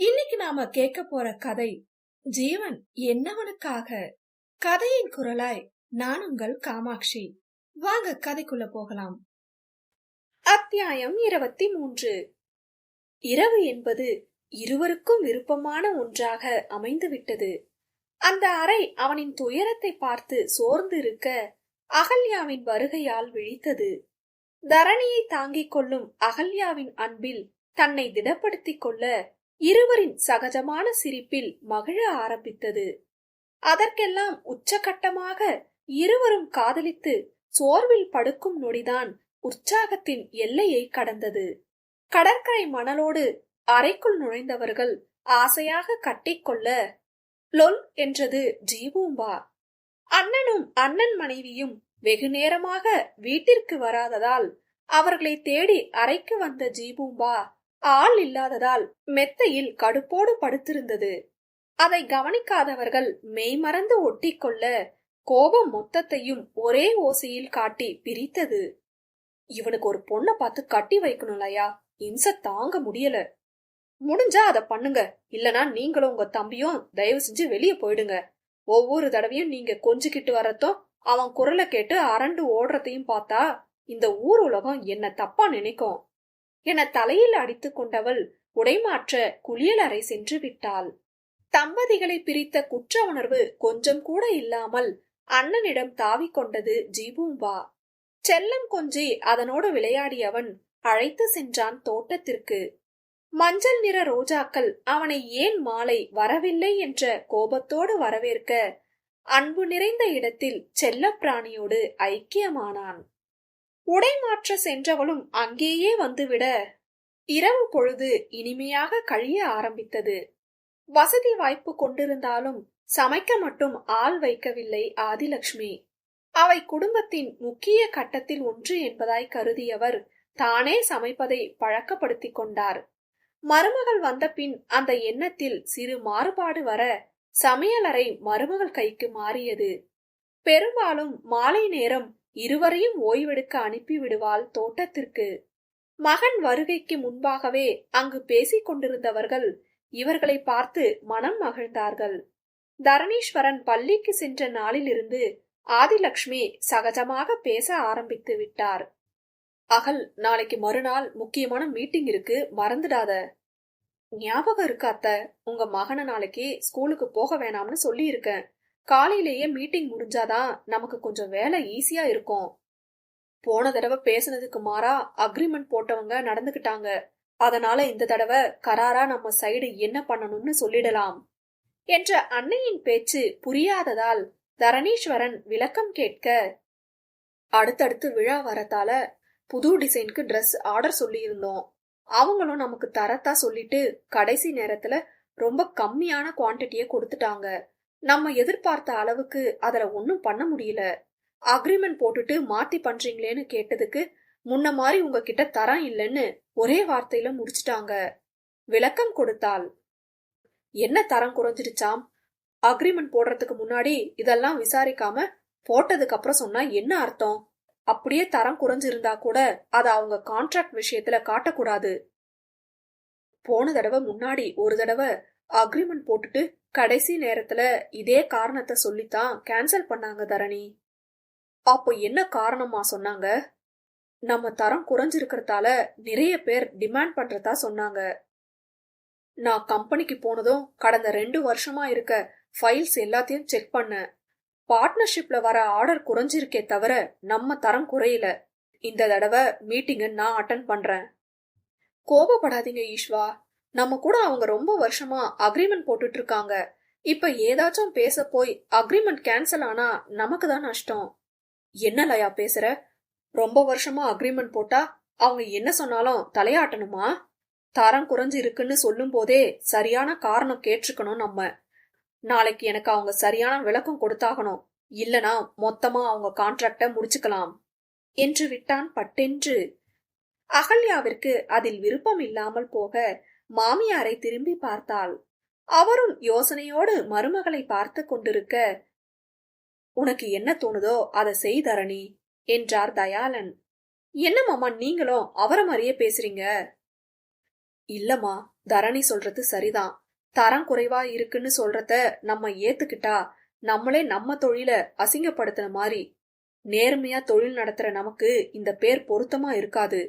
இன்னைக்கு நாம கேட்க போற கதை ஜீவன் என்னவனுக்காக? கதையின் குரலாய் நான் உங்கள் காமாட்சி. வாங்க கதைக்குள்ள போகலாம். அத்தியாயம் இருபத்தி மூன்று. இரவு என்பது இருவருக்கும் விருப்பமான ஒன்றாக அமைந்துவிட்டது. அந்த அறை அவனின் துயரத்தை பார்த்து சோர்ந்து இருக்க அகல்யாவின் வருகையால் விழித்தது. தரணியை தாங்கிக் கொள்ளும் அகல்யாவின் அன்பில் தன்னை திடப்படுத்திக் கொள்ள இருவரின் சகஜமான சிரிப்பில் மகிழ ஆரம்பித்தது. அதற்கெல்லாம் உச்சகட்டமாக இருவரும் காதலித்து சோர்வில் படுக்கும் நொடிதான் உற்சாகத்தின் எல்லையை கடந்தது. கடற்கரை மணலோடு அறைக்குள் நுழைந்தவர்கள் ஆசையாக கட்டிக்கொள்ள லொல் என்றது ஜீபூம்பா அண்ணனும் அண்ணன் மனைவியும் வெகு நேரமாக வீட்டிற்கு வராததால் அவர்களை தேடி அறைக்கு வந்த ஜீபூம்பா ஆள் இல்லாததால் மெத்தையில் கடுப்போடு படுத்திருந்தது. அதை கவனிக்காதவர்கள் மெய்மறந்து ஒட்டிக்கொள்ள கோபம் மொத்தத்தையும் ஒரே ஓசையில் காட்டி பிரித்தது. இவனுக்கு ஒரு பொண்ணை பார்த்து கட்டி வைக்கணும்லயா இம்ச தாங்க முடியல. முடிஞ்சா அத பண்ணுங்க இல்லனா நீங்களும் உங்க தம்பியும் தயவு செஞ்சு வெளியே போயிடுங்க. ஒவ்வொரு தடவையும் நீங்க கொஞ்சிக்கிட்டு வரதும் அவன் குரலை கேட்டு அரண்டு ஓடுறதையும் பார்த்தா இந்த ஊர் உலகம் என்ன தப்பா நினைக்கும். என தலையில் அடித்து கொண்டவள் உடைமாற்ற குளியலறை சென்று விட்டாள். தம்பதிகளை பிரித்த குற்ற உணர்வு கொஞ்சம் கூட இல்லாமல் அண்ணனிடம் தாவிக் கொண்டது ஜீபூம்பா. செல்லம் கொஞ்சி அதனோடு விளையாடியவன் அழைத்து சென்றான் தோட்டத்திற்கு. மஞ்சள் நிற ரோஜாக்கள் அவனை ஏன் மாலை வரவில்லை என்ற கோபத்தோடு வரவேற்க அன்பு நிறைந்த இடத்தில் செல்லப்பிராணியோடு ஐக்கியமானான். உடை மாற்ற சென்றவளும் அங்கேயே வந்துவிட. இரவு பொழுது இனிமையாக கழிய ஆரம்பித்தது. வசதி வாய்ப்பு கொண்டிருந்தாலும் சமைக்க மட்டும் ஆள் வைக்கவில்லை ஆதிலக்ஷ்மி. அவை குடும்பத்தின் முக்கிய கட்டத்தில் ஒன்று என்பதாய் கருதியவர் தானே சமைப்பதை பழக்கப்படுத்திக் கொண்டார். மருமகள் வந்த பின் அந்த எண்ணத்தில் சிறு மாறுபாடு வர சமையலறை மருமகள் கைக்கு மாறியது. பெரும்பாலும் மாலை நேரம் இருவரையும் ஓய்வெடுக்க அனுப்பி விடுவாள் தோட்டத்திற்கு. மகன் வருகைக்கு முன்பாகவே அங்கு பேசிக் கொண்டிருந்தவர்கள் இவர்களை பார்த்து மனம் மகிழ்ந்தார்கள். தரணீஸ்வரன் பள்ளிக்கு சென்ற நாளிலிருந்து ஆதிலக்ஷ்மி சகஜமாக பேச ஆரம்பித்து விட்டார். அகல் நாளைக்கு மறுநாள் முக்கியமான மீட்டிங் இருக்கு மறந்துடாத. ஞாபகம் இருக்கு அத்த? உங்க மகனை நாளைக்கு ஸ்கூலுக்கு போக வேணாம்னு சொல்லி இருக்கேன் காலையிலேயே மீட்டிங் முடிஞ்சாதான் நமக்கு கொஞ்சம் வேலை ஈஸியா இருக்கும். போன தடவை பேசுனதுக்கு மாறா அக்ரிமெண்ட் போட்டவங்க நடந்துகிட்டாங்க அதனால இந்த தடவை கராரா நம்ம சைடு என்ன பண்ணணும்னு சொல்லிடலாம். என்ற அன்னையின் பேச்சு புரியாததால் தரணீஸ்வரன் விளக்கம் கேட்க அடுத்தடுத்து விழா வரத்தால புது டிசைனுக்கு ட்ரெஸ் ஆர்டர் சொல்லியிருந்தோம். அவங்களும் நமக்கு தரத்தா சொல்லிட்டு கடைசி நேரத்துல ரொம்ப கம்மியான குவான்டிட்டிய கொடுத்துட்டாங்க. நம்ம எதிர்பார்த்த அளவுக்கு அதுல ஒன்னும் பண்ண முடியல. அக்ரிமெண்ட் போட்டுட்டு மாத்தி பண்றீங்களேன்னு கேட்டதுக்கு முன்ன மாதிரி உங்ககிட்ட தரம் இல்லைன்னு ஒரே வார்த்தையில முடிச்சிட்டாங்க. விளக்கம் கொடுத்தாள். என்ன தரம் குறைஞ்சிருச்சாம் அக்ரிமெண்ட் போடுறதுக்கு முன்னாடி இதெல்லாம் விசாரிக்காம போட்டதுக்கு அப்புறம் சொன்னா என்ன அர்த்தம்? அப்படியே தரம் குறைஞ்சிருந்தா கூட அத அவங்க கான்ட்ராக்ட் விஷயத்துல காட்டக்கூடாது. போன தடவை முன்னாடி ஒரு தடவை அக்ரிமெண்ட் போட்டுட்டு கடைசி நேரத்துல இதே காரணத்தை சொல்லித்தான் கேன்சல் பண்ணாங்க தரணி. அப்போ என்ன காரணமா சொன்னாங்க? நம்ம தரம் குறைஞ்சிருக்கிறதால நிறைய பேர் டிமாண்ட் பண்றதா சொன்னாங்க. நான் கம்பெனிக்கு போனதும் கடந்த ரெண்டு வருஷமா இருக்க ஃபைல்ஸ் எல்லாத்தையும் செக் பண்ணேன். பார்ட்னர்ஷிப்ல வர ஆர்டர் குறைஞ்சிருக்கே தவிர நம்ம தரம் குறையல. இந்த தடவை மீட்டிங்கை நான் அட்டன் பண்றேன். கோபப்படாதீங்க ஈஸ்வா நம்ம கூட அவங்க ரொம்ப வருஷமா அக்ரிமெண்ட் போட்டுட்டு இருக்காங்க இப்ப ஏதாச்சும் பேச போய் அக்ரிமெண்ட் கேன்சல் ஆனா நமக்கு தான் நஷ்டம். என்ன லயா பேசுற? ரொம்ப வருஷமா அக்ரிமெண்ட் போட்டா அவங்க என்ன சொன்னாலும் தலையாட்டணுமா? தரம் குறைஞ்சு இருக்குன்னு சொல்லும் போதே சரியான காரணம் கேட்டிருக்கணும் நம்ம. நாளைக்கு எனக்கு அவங்க சரியான விளக்கம் கொடுத்தாகணும். இல்லனா மொத்தமா அவங்க கான்ட்ராக்ட முடிச்சுக்கலாம். என்று விட்டான் பட்டென்று. அகல்யாவிற்கு அதில் விருப்பம் இல்லாமல் போக மாமியாரை திரும்பி பார்த்தாள். அவரும் யோசனையோடு மருமகளை பார்த்து கொண்டிருக்க உனக்கு என்ன தோணுதோ அதை செய் தரணி என்றார் தயாளன். என்ன மாமா நீங்களும் அவரை மாதிரியே பேசுறீங்க? இல்லம்மா தரணி சொல்றது சரிதான். தரம் குறைவா இருக்குன்னு சொல்றத நம்ம ஏத்துக்கிட்டா நம்மளே நம்ம தொழில அசிங்கப்படுத்தின மாதிரி. நேர்மையா தொழில் நடத்துற நமக்கு இந்த பேர் பொருத்தமா இருக்காது.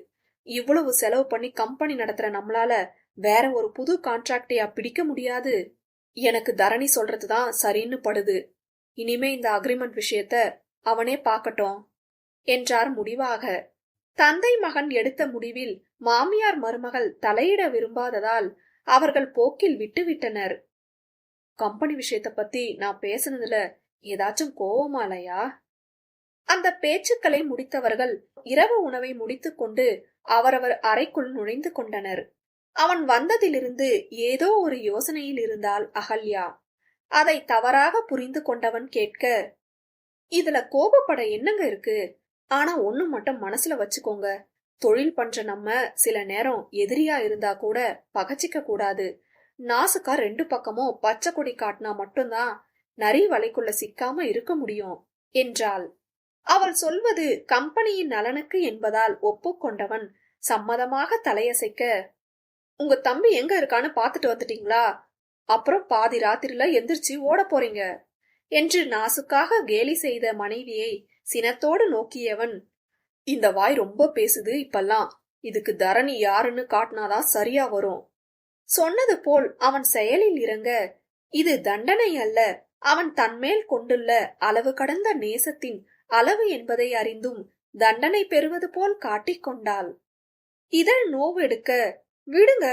இவ்வளவு செலவு பண்ணி கம்பெனி நடத்துற நம்மளால வேற ஒரு புது கான்ட்ராக்டையா பிடிக்க முடியாது. எனக்கு தரணி சொல்றதுதான் சரின்னு படுது. இனிமே இந்த அக்ரிமெண்ட் விஷயத்த அவனே பார்க்கட்டும் என்றார் முடிவாக. தந்தை மகன் எடுத்த முடிவில் மாமியார் மருமகள் தலையிட விரும்பாததால் அவர்கள் போக்கில் விட்டுவிட்டனர். கம்பெனி விஷயத்த பத்தி நான் பேசுனதுல ஏதாச்சும் கோவமாலையா அந்த பேச்சுக்களை முடித்தவர்கள் இரவு உணவை முடித்துக்கொண்டு அவரவர் அறைக்குள் நுழைந்து கொண்டனர். அவன் வந்ததிலிருந்து ஏதோ ஒரு யோசனையில் இருந்தால் அகல்யா. அதை தவறாக புரிந்து கொண்டவன் கேட்க இதுல கோபப்பட என்னங்க இருக்கு? ஆனா ஒண்ணு மட்டும் மனசுல வச்சுக்கோங்க. தொழில் பண்ற நம்ம சில நேரம் எதிரியா இருந்தா கூட பகச்சிக்க கூடாது. நாசுக்கா ரெண்டு பக்கமும் பச்சை கொடி காட்டினா மட்டும்தான் நரி வலைக்குள்ள சிக்காம இருக்க முடியும் என்றாள். அவள் சொல்வது கம்பெனியின் நலனுக்கு என்பதால் ஒப்புக்கொண்டவன் சம்மதமாக தலையசைக்க உங்க தம்பி எங்க இருக்கான்னு பாத்துட்டு வந்துட்டீங்களா? அப்புறம் பாதி ராத்திரில எந்திரிச்சு ஓட போறீங்க. என்று நாசுக்காக கேலி செய்த மனைவியை சினத்தோடு நோக்கியவன் இந்த வாய் ரொம்ப பேசுது இப்பெல்லாம். இதுக்கு தரணி யாருன்னு காட்டினாதான் சரியா வரும். சொன்னது போல் அவன் செயலில் இறங்க இது தண்டனை அல்ல. அவன் தன்மேல் கொண்டுள்ள அளவு கடந்த நேசத்தின் அளவு என்பதை அறிந்தும் தண்டனை பெறுவது போல் காட்டிக்கொண்டாள் இதழ் நோவெடுக்க விடுங்க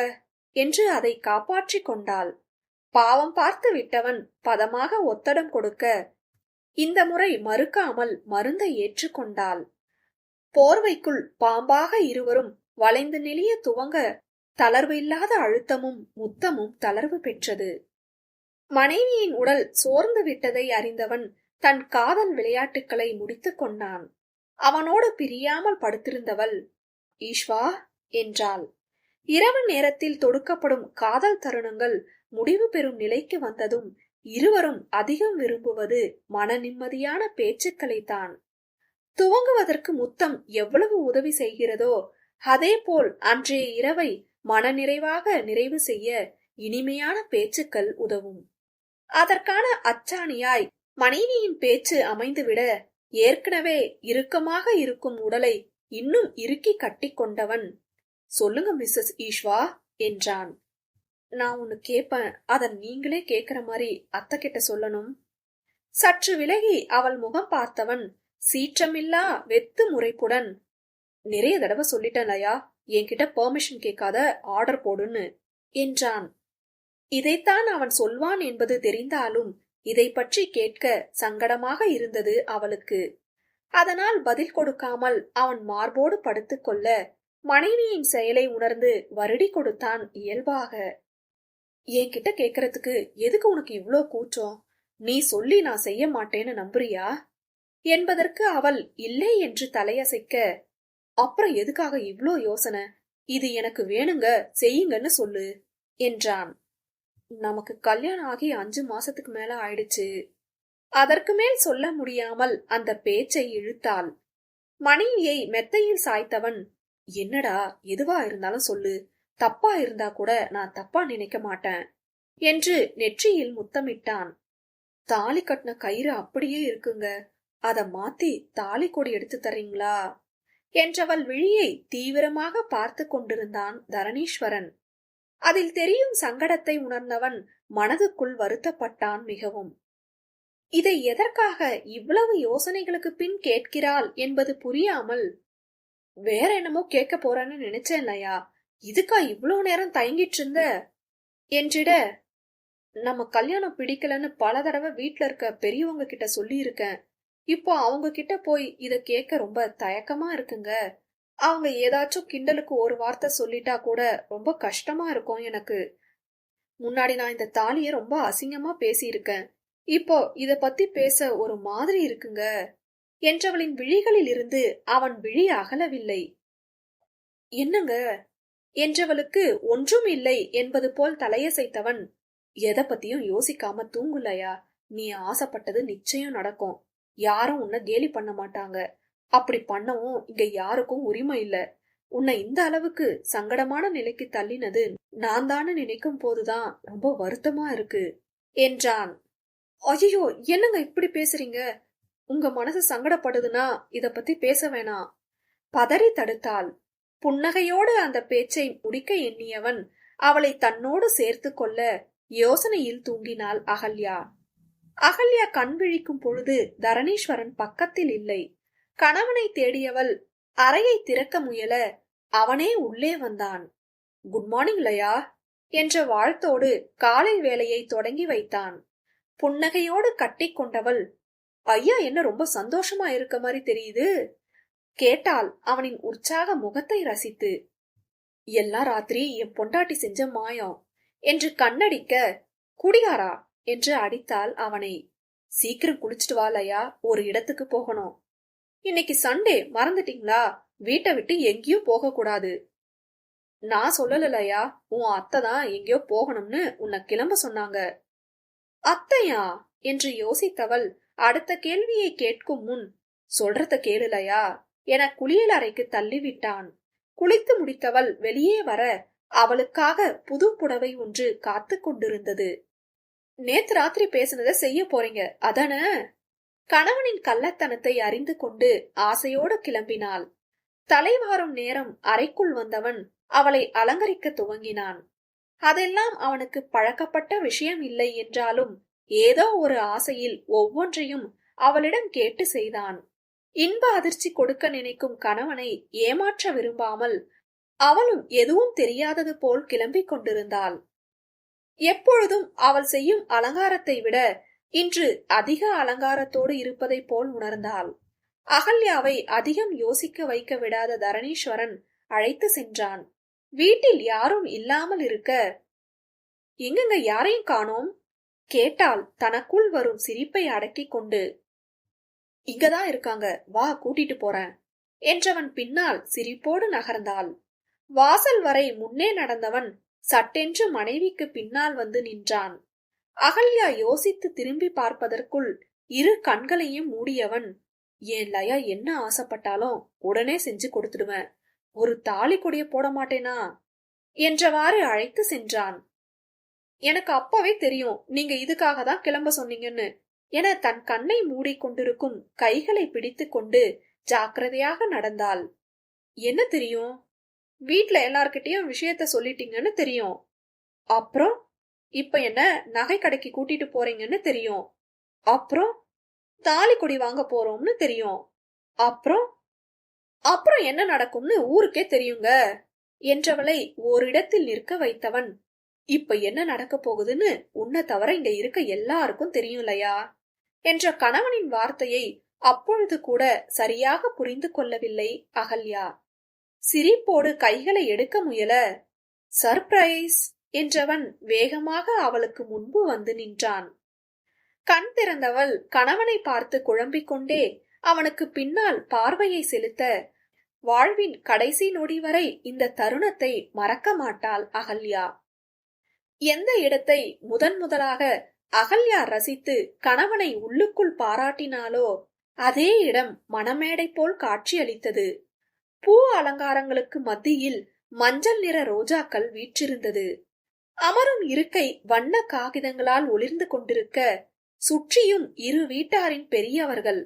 என்று அதை காப்பாற்றிக் கொண்டாள். பாவம் பார்த்து விட்டவன் பதமாக ஒத்தடம் கொடுக்க இந்த முறை மறுக்காமல் மருந்தை ஏற்றுக்கொண்டாள் போர்வைக்குள் பாம்பாக இருவரும் வளைந்து நெளிய துவங்க தளர்வு இல்லாத அழுத்தமும் முத்தமும் தளர்வு பெற்றது. மனைவியின் உடல் சோர்ந்து விட்டதை அறிந்தவன் தன் காதல் விளையாட்டுக்களை முடித்துக் கொண்டான். அவனோடு பிரியாமல் படுத்திருந்தவள் ஈஷ்வா என்றாள். இரவு நேரத்தில் தொடுக்கப்படும் காதல் தருணங்கள் முடிவு பெறும் நிலைக்கு வந்ததும் இருவரும் அதிகம் விரும்புவது மன நிம்மதியான பேச்சுக்களைத்தான். துவங்குவதற்கு முத்தம் எவ்வளவு உதவி செய்கிறதோ அதேபோல் அன்றைய இரவை மனநிறைவாக நிறைவு செய்ய இனிமையான பேச்சுக்கள் உதவும். அதற்கான அச்சாணியாய் மனைவியின் பேச்சு அமைந்துவிட ஏற்கனவே இறுக்கமாக இருக்கும் உடலை இன்னும் இறுக்கி கட்டிக்கொண்டவன் சொல்லுங்க மிஸ்ஸஸ் ஈஷ்வா என்றான். நான் ஒன்னு கேப்பேன் அத நீங்களே கேக்குற மாதிரி அத்தை கிட்ட சொல்லணும். சற்று விலகி அவள் முகம் பார்த்தவன் சீற்றமில்லா வெத்து முறைப்புடன் நிறைய தடவை சொல்லிட்டேன்லயா என்கிட்ட பெர்மிஷன் கேட்காத ஆர்டர் போடுன்னு என்றான். இதைத்தான் அவன் சொல்வான் என்பது தெரிந்தாலும் இதை பற்றி கேட்க சங்கடமாக இருந்தது அவளுக்கு. அதனால் பதில் கொடுக்காமல் அவன் மார்போடு படுத்துக்கொள்ள மனைவியின் செயலை உணர்ந்து வருடி கொடுத்தான் இயல்பாக. என்கிட்ட கேக்குறதுக்கு எதுக்கு உனக்கு இவ்ளோ கூச்சம்? நீ சொல்லி நான் செய்ய மாட்டேன்னு நம்புறியா? என்பதற்கு அவள் இல்லை என்று தலையசைக்க அப்புறம் எதுக்காக இவ்ளோ யோசனை? இது எனக்கு வேணுங்க செய்யுங்கன்னு சொல்லு என்றான். நமக்கு கல்யாணம் ஆகி அஞ்சு மாசத்துக்கு மேல ஆயிடுச்சு. அதற்கு மேல் சொல்ல முடியாமல் அந்த பேச்சை இழுத்தாள். மனைவியை மெத்தையில் சாய்த்தவன் என்னடா எதுவா இருந்தாலும் சொல்லு. தப்பா இருந்தா கூட நான் தப்பா நினைக்க மாட்டேன் என்று நெற்றியில் முத்தமிட்டான். தாலி கட்டின கயிறு அப்படியே இருக்குங்க. அத மாத்தி தாலி கொடி எடுத்து தர்றீங்களா? என்றவள் விழியை தீவிரமாக பார்த்து கொண்டிருந்தான் தரணீஸ்வரன். அதில் தெரியும் சங்கடத்தை உணர்ந்தவன் மனதுக்குள் வருத்தப்பட்டான் மிகவும். இதை எதற்காக இவ்வளவு யோசனைகளுக்கு பின் கேட்கிறாள் என்பது புரியாமல் வேற என்னமோ கேட்க போறான்னு நினைச்சேன் இல்லையா இதுக்கா இவ்வளோ நேரம் தயங்கிட்டு இருந்த? என்றிட நம்ம கல்யாணம் பிடிக்கலன்னு பல தடவை வீட்ல இருக்க பெரியவங்க கிட்ட சொல்லியிருக்கேன். இப்போ அவங்க கிட்ட போய் இத கேட்க ரொம்ப தயக்கமா இருக்குங்க. அவங்க ஏதாச்சும் கிண்டலுக்கு ஒரு வார்த்தை சொல்லிட்டா கூட ரொம்ப கஷ்டமா இருக்கும் எனக்கு. முன்னாடி நான் இந்த தாலிய ரொம்ப அசிங்கமா பேசியிருக்கேன். இப்போ இத பத்தி பேச ஒரு மாதிரி இருக்குங்க. என்றவளின் விழிகளில் இருந்து அவன் விழி அகலவில்லை. என்னங்க? என்றவளுக்கு ஒன்றும் இல்லை என்பது போல் தலையசைத்தவன் எதை பத்தியும் யோசிக்காம தூங்குலையா நீ ஆசைப்பட்டது நிச்சயம் நடக்கும். யாரும் உன்னை கேலி பண்ண மாட்டாங்க. அப்படி பண்ணவும் இங்க யாருக்கும் உரிமை இல்ல. உன்னை இந்த அளவுக்கு சங்கடமான நிலைக்கு தள்ளினது நான் தானே நினைக்கும் போதுதான் ரொம்ப வருத்தமா இருக்கு. என்றான். ஐயோ என்னங்க இப்படி பேசுறீங்க? உங்க மனசு சங்கடப்படுதுன்னா இத பத்தி பேச வேணாம் பதறி தடுத்தாள் புன்னகையோடு அந்த பேச்சை முடிக்க எண்ணியவன் அவளை தன்னோடு சேர்த்து கொள்ள யோசனையில் தூங்கினாள் அகல்யா. அகல்யா கண் விழிக்கும் பொழுது தரணீஸ்வரன் பக்கத்தில் இல்லை. கணவனை தேடியவள் அறையை திறக்க முயல அவனே உள்ளே வந்தான். குட் மார்னிங் லயா என்ற வாழ்த்தோடு காலை வேலையை தொடங்கி வைத்தான். புன்னகையோடு கட்டிக்கொண்டவள் ஐயா என்ன ரொம்ப சந்தோஷமா இருக்க மாதிரி தெரியுது? கேட்டால் அவனின் உற்சாக முகத்தை ரசித்து எல்லா ராத்திரி என் பொண்டாட்டி செஞ்ச மாயம் என்று கண்ணடிக்க குடியாரா? என்று அடித்தாள் அவனை. சீக்கிரம் குளிச்சுட்டு வாலையா ஒரு இடத்துக்கு போகணும். இன்னைக்கு சண்டே மறந்துட்டீங்களா? வீட்டை விட்டு எங்கேயும் போக கூடாது. நான் சொல்லலையா உன் அத்தை தான் எங்கேயோ போகணும்னு உன்னை கிளம்ப சொன்னாங்க. அத்தையா? என்று யோசித்தவள் அடுத்த கேள்வியை கேட்கும் முன் சொல்றத கேளுலையா? என குளியல் அறைக்கு தள்ளிவிட்டான். குளித்து முடித்தவள் வெளியே வர அவளுக்காக புது புடவை ஒன்று காத்து கொண்டிருந்தது. நேத்து ராத்திரி பேசினதை செய்ய போறீங்க அதான? கணவனின் கள்ளத்தனத்தை அறிந்து கொண்டு ஆசையோடு கிளம்பினாள். தலைவாரும் நேரம் அறைக்குள் வந்தவன் அவளை அலங்கரிக்க துவங்கினான். அதெல்லாம் அவனுக்கு பழக்கப்பட்ட விஷயம் இல்லை என்றாலும் ஏதோ ஒரு ஆசையில் ஒவ்வொன்றையும் அவளிடம் கேட்டு செய்தான். இன்ப அதிர்ச்சி கொடுக்க நினைக்கும் கணவனை ஏமாற்ற விரும்பாமல் அவளும் எதுவும் தெரியாதது போல் கிளம்பிக் கொண்டிருந்தாள். எப்பொழுதும் அவள் செய்யும் அலங்காரத்தை விட இன்று அதிக அலங்காரத்தோடு இருப்பதைப் போல் உணர்ந்தாள். அகல்யாவை அதிகம் யோசிக்க வைக்க விடாத தரணீஸ்வரன் அழைத்து சென்றான். வீட்டில் யாரும் இல்லாமல் இருக்க எங்கெங்க யாரையும் காணோம்? கேட்டால் தனக்குள் வரும் சிரிப்பை அடக்கிக் கொண்டு இங்கதான் இருக்காங்க வா கூட்டிட்டு போறேன் என்றவன் பின்னால் சிரிப்போடு நகர்ந்தாள். வாசல் வரை முன்னே நடந்தவன் சட்டென்று மனைவிக்கு பின்னால் வந்து நின்றான். அகல்யா யோசித்து திரும்பி பார்ப்பதற்குள் இரு கண்களையும் மூடியவன் என் லயா என்ன ஆசைப்பட்டாலும் உடனே செஞ்சு கொடுத்துடுவேன் ஒரு தாலி கொடிய போட மாட்டேனா? என்றவாறு அழைத்து சென்றான். எனக்கு அப்பவே தெரியும். நீங்க இதுக்காக தான் கிளம்ப சொன்னீங்கன்னு. என தன் கண்ணை மூடிக்கொண்டிருக்கும் கைகளை பிடித்து கொண்டு ஜாக்கிரதையாக நடந்தாள். என்ன தெரியும்? வீட்ல எல்லார்கிட்டயும் விஷயத்த சொல்லிட்டீங்கன்னு தெரியும். அப்புறம்? இப்ப என்ன நகை கடைக்கு கூட்டிட்டு போறீங்கன்னு தெரியும். அப்புறம்? தாலி கொடி வாங்க போறோம்னு தெரியும். அப்புறம்? அப்புறம் என்ன நடக்கும்னு ஊருக்கே தெரியுங்க என்றவளை ஓரிடத்தில் நிற்க வைத்தவன் இப்ப என்ன நடக்க போகுதுன்னு உன்னை தவிர இங்க இருக்க எல்லாருக்கும் தெரியும் இல்லையா என்ற கணவனின் வார்த்தையை அப்பொழுது கூட சரியாக புரிந்து கொள்ளவில்லை அகல்யா. சிரிப்போடு கைகளை எடுக்க முயல சர்ப்ரைஸ்! என்றவன் வேகமாக அவளுக்கு முன்பு வந்து நின்றான். கண் திறந்தவள் கணவனை பார்த்து குழம்பிக் கொண்டே அவனுக்கு பின்னால் பார்வையை செலுத்த வாழ்வின் கடைசி நொடி வரை இந்த தருணத்தை மறக்க மாட்டாள் அகல்யா. எந்த இடத்தை முதன் முதலாக அகல்யா ரசித்து கணவனை உள்ளுக்குள் பாராட்டினாலோ அதே இடம் மணமேடை போல் காட்சியளித்தது. பூ அலங்காரங்களுக்கு மத்தியில் மஞ்சள் நிற ரோஜாக்கள் வீற்றிருந்தது. அமரும் இருக்கை வண்ண காகிதங்களால் ஒளிர்ந்து கொண்டிருக்க சுற்றியும் இரு வீட்டாரின் பெரியவர்கள்.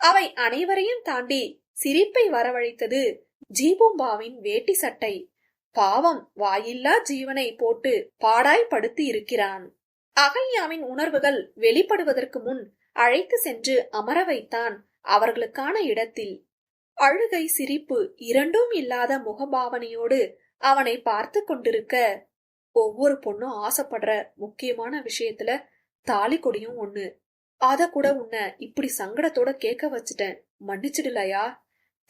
அவை அனைவரையும் தாண்டி சிரிப்பை வரவழைத்தது ஜீபூம்பாவின் வேட்டி சட்டை. பாவம் வாயில்லா ஜீவனை போட்டு பாடாய் படுத்தி இருக்கிறான். அகல்யாவின் உணர்வுகள் வெளிப்படுவதற்கு முன் அழைத்து சென்று அமர வைத்தான் அவர்களுக்கான இடத்தில். அழுகை சிரிப்பு இரண்டும் இல்லாத முகபாவனையோடு அவனை பார்த்து கொண்டிருக்க ஒவ்வொரு பொண்ணும் ஆசைப்படுற முக்கியமான விஷயத்துல தாலி கொடியும் ஒண்ணு. அத கூட உன்னை இப்படி சங்கடத்தோட கேட்க வச்சுட்டேன். மன்னிச்சிடலையா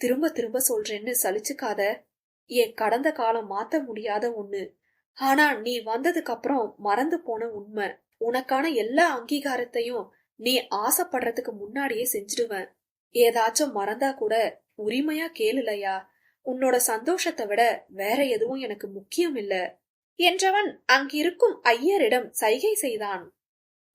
திரும்ப திரும்ப சொல்றேன்னு சலிச்சுக்காத. என் கடந்த காலம் மாத்த முடியாத ஒண்ணு. ஆனா நீ வந்ததுக்கு அப்புறம் மறந்து போன உண்மை. உனக்கான எல்லா அங்கீகாரத்தையும் நீ ஆசைப்படுறதுக்கு முன்னாடியே செஞ்சிடுவேன். ஏதாச்சும் மறந்தா கூட உரிமையா கேளுலையா? உன்னோட சந்தோஷத்தை விட வேற எதுவும் எனக்கு முக்கியம் இல்ல. என்றவன் அங்கிருக்கும் ஐயரிடம் சைகை செய்தான்.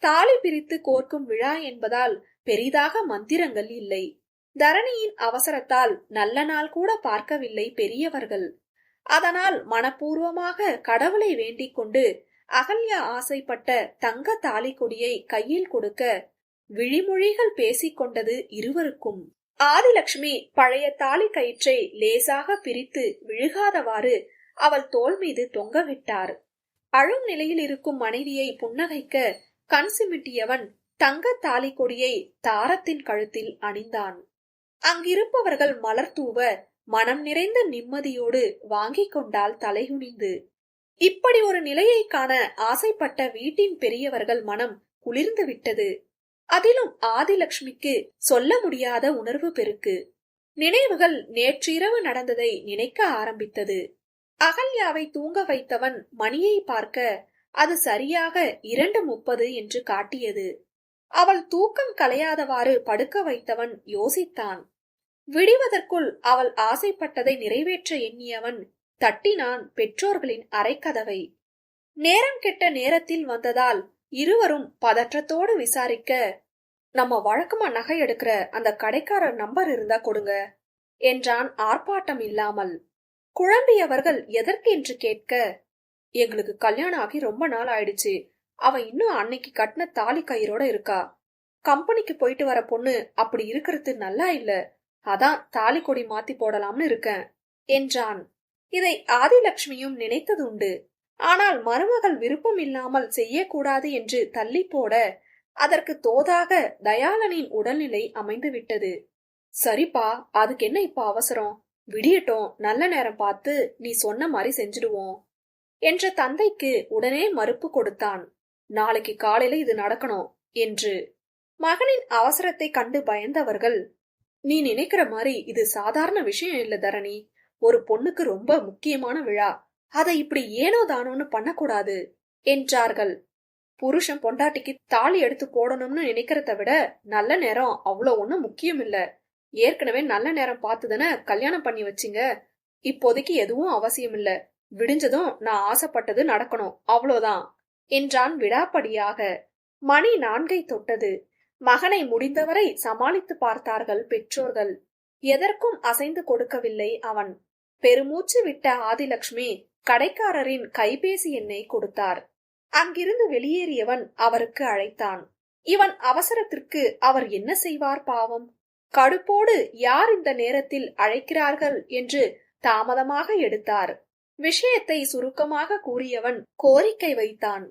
தாலி பிரித்து கோர்க்கும் விழா என்பதால் பெரிதாக மந்திரங்கள் இல்லை. தரணியின் அவசரத்தால் நல்ல நாள் கூட பார்க்கவில்லை பெரியவர்கள். அதனால் மனப்பூர்வமாக கடவுளை வேண்டிக் கொண்டு அகல்யா ஆசைப்பட்ட தங்க தாலி கொடியை கையில் கொடுக்க விழிமொழிகள் பேசிக்கொண்டது இருவருக்கும். ஆதிலட்சுமி பழைய தாலி கயிற்றை லேசாக பிரித்து விழுகாதவாறு அவள் தோள் மீது தொங்கவிட்டார் அழும் நிலையில் இருக்கும் மனைவியை புன்னகைக்க கண் சிமிட்டியவன் தங்க தாலி கொடியை தாரத்தின் கழுத்தில் அணிந்தான். அங்கிருப்பவர்கள் மலர் தூவ மனம் நிறைந்த நிம்மதியோடு வாங்கிக் கொண்டால் தலைகுனிந்து. இப்படி ஒரு நிலையை காண ஆசைப்பட்ட வீட்டின் பெரியவர்கள் மனம் குளிர்ந்து விட்டது. அதிலும் ஆதிலட்சுமிக்கு சொல்ல முடியாத உணர்வு பெருக்கு. நினைவுகள் நேற்றிரவு நடந்ததை நினைக்க ஆரம்பித்தது. அகல்யாவை தூங்க வைத்தவன் மணியை பார்க்க அது சரியாக இரண்டு முப்பது என்று காட்டியது. அவள் தூக்கம் கலையாதவாறு படுக்க வைத்தவன் யோசித்தான். விடிவதற்குள் அவள் ஆசைப்பட்டதை நிறைவேற்ற எண்ணியவன் தட்டினான் பெற்றோர்களின் அரைக்கதவை நேரம் கெட்ட நேரத்தில் வந்ததால் இருவரும் பதற்றத்தோடு விசாரிக்க நம்ம வழக்கமா நகை எடுக்கிற அந்த கடைக்காரர் நம்பர் இருந்தா கொடுங்க என்றான் ஆர்ப்பாட்டம் இல்லாமல். குழம்பியவர்கள் எதற்கென்று கேட்க எங்களுக்கு கல்யாணம் ஆகி ரொம்ப நாள் ஆயிடுச்சு. அவன் இன்னும் அன்னைக்கு கட்டின தாலி கயிறோட இருக்கா. கம்பெனிக்கு போயிட்டு வர பொண்ணு அப்படி இருக்கிறது நல்லா இல்ல. அதான் தாலி கொடி மாத்தி போடலாம்னு இருக்கேன் என்றான். இதை ஆதிலட்சுமியும் நினைத்ததுண்டு. ஆனால் மருமகள் விருப்பம் இல்லாமல் செய்யக்கூடாது என்று தள்ளி போட அதற்கு தோதாக தயாளனின் உடல்நிலை அமைந்துவிட்டது. சரிப்பா அதுக்கு என்ன இப்ப அவசரம்? விடியட்டும் நல்ல நேரம் பார்த்து நீ சொன்ன மாதிரி செஞ்சிடுவோம் என்ற தந்தைக்கு உடனே மறுப்பு கொடுத்தான். நாளைக்கு காலையில இது நடக்கணும் என்று. மகனின் அவசரத்தை கண்டு பயந்தவர்கள் நீ நினைக்கிற மாதிரி இது சாதாரண விஷயம் இல்ல தரணி. ஒரு பொண்ணுக்கு ரொம்ப முக்கியமான விழா. அதை இப்படி ஏனோ தானோன்னு பண்ணக்கூடாது என்றார்கள். புருஷன் பொண்டாட்டிக்கு தாலி எடுத்து போடணும்னு நினைக்கிறத விட நல்ல நேரம் அவ்வளோ ஒன்றும் முக்கியம் இல்ல. ஏற்கனவே நல்ல நேரம் பார்த்துதானே கல்யாணம் பண்ணி வச்சிங்க. இப்போதைக்கு எதுவும் அவசியம் இல்ல. விடிஞ்சதும் நான் ஆசைப்பட்டது நடக்கணும். அவ்வளோதான் என்றான் விடாப்படியாக. மணி நான்கை தொட்டது. மகனை முடிந்தவரை சமாளித்து பார்த்தார்கள் பெற்றோர்கள். எதற்கும் அசைந்து கொடுக்கவில்லை அவன். பெருமூச்சு விட்ட ஆதிலக்ஷ்மி கடைக்காரரின் கைபேசி எண்ணை கொடுத்தார். அங்கிருந்து வெளியேறியவன் அவருக்கு அழைத்தான். இவன் அவசரத்திற்கு அவர் என்ன செய்வார் பாவம்? கடுப்போடு யார் இந்த நேரத்தில் அழைக்கிறார்கள்? என்று தாமதமாக எடுத்தார். விஷயத்தை சுருக்கமாக கூறியவன் கோரிக்கை வைத்தான்.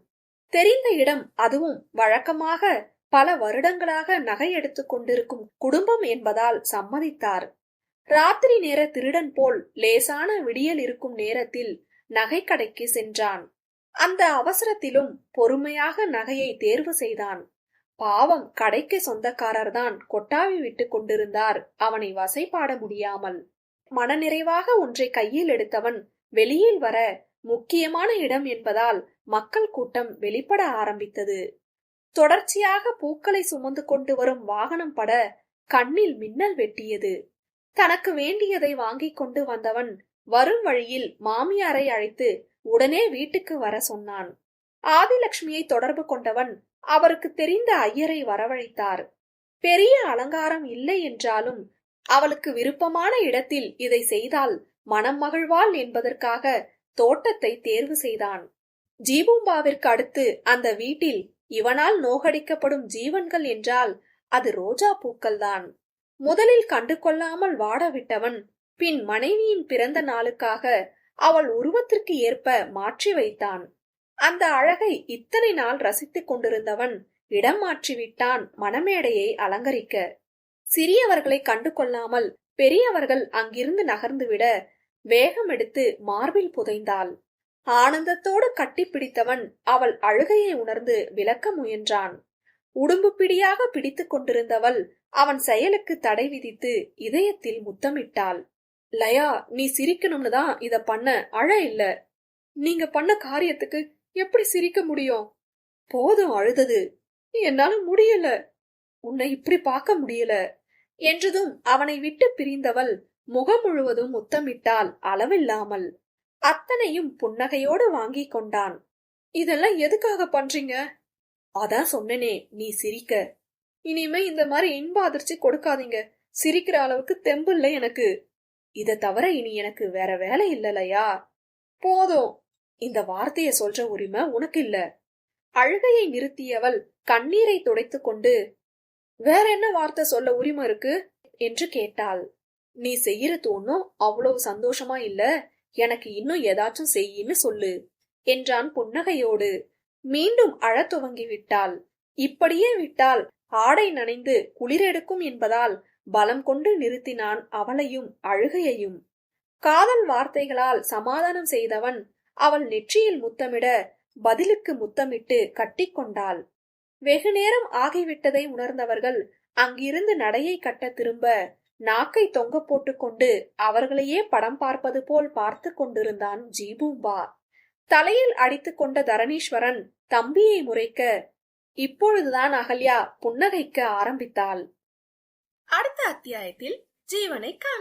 தெரிந்த இடம் அதுவும் வழக்கமாக பல வருடங்களாக நகை எடுத்துக் கொண்டிருக்கும் குடும்பம் என்பதால் சம்மதித்தார். ராத்திரி நேர திருடன் போல் லேசான விடியல் இருக்கும் நேரத்தில் நகைக்கடைக்கு சென்றான். அந்த அவசரத்திலும் பொறுமையாக நகையை தேர்வு செய்தான். பாவம் கடைக்கு சொந்தக்காரர்தான் கொட்டாவி விட்டு கொண்டிருந்தார். அவனை வசைபாட முடியாமல். மனநிறைவாக ஒன்றை கையில் எடுத்தவன் வெளியில் வர முக்கியமான இடம் என்பதால் மக்கள் கூட்டம் வெளிப்பட ஆரம்பித்தது. தொடர்ச்சியாக பூக்களை சுமந்து கொண்டு வரும் வாகனம் பட கண்ணில் மின்னல் வெட்டியது. தனக்கு வேண்டியதை வாங்கிக் கொண்டு வந்தவன் வரும் வழியில் மாமியாரை அழைத்து உடனே வீட்டுக்கு வர சொன்னான். ஆதிலட்சுமியை தொடர்பு கொண்டவன் அவருக்கு தெரிந்த ஐயரை வரவழைத்தார். பெரிய அலங்காரம் இல்லை என்றாலும் அவளுக்கு விருப்பமான இடத்தில் இதை செய்தால் மனம் மகிழ்வாள் என்பதற்காக தோட்டத்தை தேர்வு செய்தான். ஜீபூம்பாவிற்கு அடுத்து அந்த வீட்டில் இவனால் நோகடிக்கப்படும் ஜீவன்கள் என்றால் அது ரோஜா பூக்கள்தான். முதலில் கண்டு கொள்ளாமல் வாடவிட்டவன் பின் மனைவியின் பிறந்த நாளுக்காக அவள் உருவத்திற்கு ஏற்ப மாற்றி வைத்தான். அந்த அழகை இத்தனை நாள் ரசித்துக் கொண்டிருந்தவன் இடம் மாற்றிவிட்டான் மணமேடையை அலங்கரிக்க. சிறியவர்களை கண்டு கொள்ளாமல் பெரியவர்கள் அங்கிருந்து நகர்ந்துவிட வேகம் எடுத்து மார்பில் புதைந்தாள். ஆனந்தத்தோடு கட்டிப்பிடித்தவன் அவள் அழுகையை உணர்ந்து விளக்க முயன்றான். உடும்பு பிடியாக பிடித்துக் கொண்டிருந்தவள் அவன் செயலுக்கு தடை விதித்து இதயத்தில் முத்தமிட்டாள். லயா நீ சிரிக்கணும்னு தான் இத பண்ண. அழ இல்ல. நீங்க பண்ண காரியத்துக்கு எப்படி சிரிக்க முடியும்? போதும் அழுதது. என்னால முடியல. உன்னை இப்படி பார்க்க முடியல. என்றதும் அவனை விட்டு பிரிந்தவள் முகம் முழுவதும் முத்தமிட்டால் அளவில்லாமல். அத்தனையும் புன்னகையோடு வாங்கி கொண்டான். இதெல்லாம் எதுக்காக பண்றீங்க? அதான் சொன்னனே நீ சிரிக்க. இனிமே இந்த மாதிரி இன்ப அதிர்ச்சி கொடுக்காதீங்க. சிரிக்கிற அளவுக்கு தெம்பு இல்லை எனக்கு. இத தவிர இனி எனக்கு வேற வேலை இல்லலையா போதும். இந்த வார்த்தைய சொல்ற உரிமை உனக்கு இல்ல. அழுகையை நிறுத்தியவள் கண்ணீரை துடைத்து கொண்டு வேற என்ன வார்த்தை சொல்ல உரிமை இருக்கு? என்று கேட்டாள். நீ செய்யறது ஒன்னும் அவ்வளவு சந்தோஷமா இல்ல. எனக்கு இன்னும் ஏதாச்சும் செய்யின்னு சொல்லு என்றான் புன்னகையோடு. மீண்டும் அழத் துவங்கி விட்டாள் இப்படியே விட்டால் ஆடை நனைந்து குளிரெடுக்கும் என்பதால் பலம் கொண்டு நிறுத்தினான் அவளையும் அழுகையையும். காதல் வார்த்தைகளால் சமாதானம் செய்தவன் அவள் நெற்றியில் முத்தமிட பதிலுக்கு முத்தமிட்டு கட்டிக்கொண்டாள் வெகு நேரம் ஆகிவிட்டதை உணர்ந்தவர்கள் அங்கிருந்து நடையை கட்ட திரும்ப நாக்கை தொங்க போட்டுக்கொண்டு அவர்களையே படம் பார்ப்பது போல் பார்த்து கொண்டிருந்தான் ஜீபூம்பா. தலையில் அடித்துக் கொண்ட தரணீஸ்வரன் தம்பியை முறைக்க இப்பொழுதுதான் அகல்யா புன்னகைக்க ஆரம்பித்தாள். அடுத்த அத்தியாயத்தில் ஜீவனை காண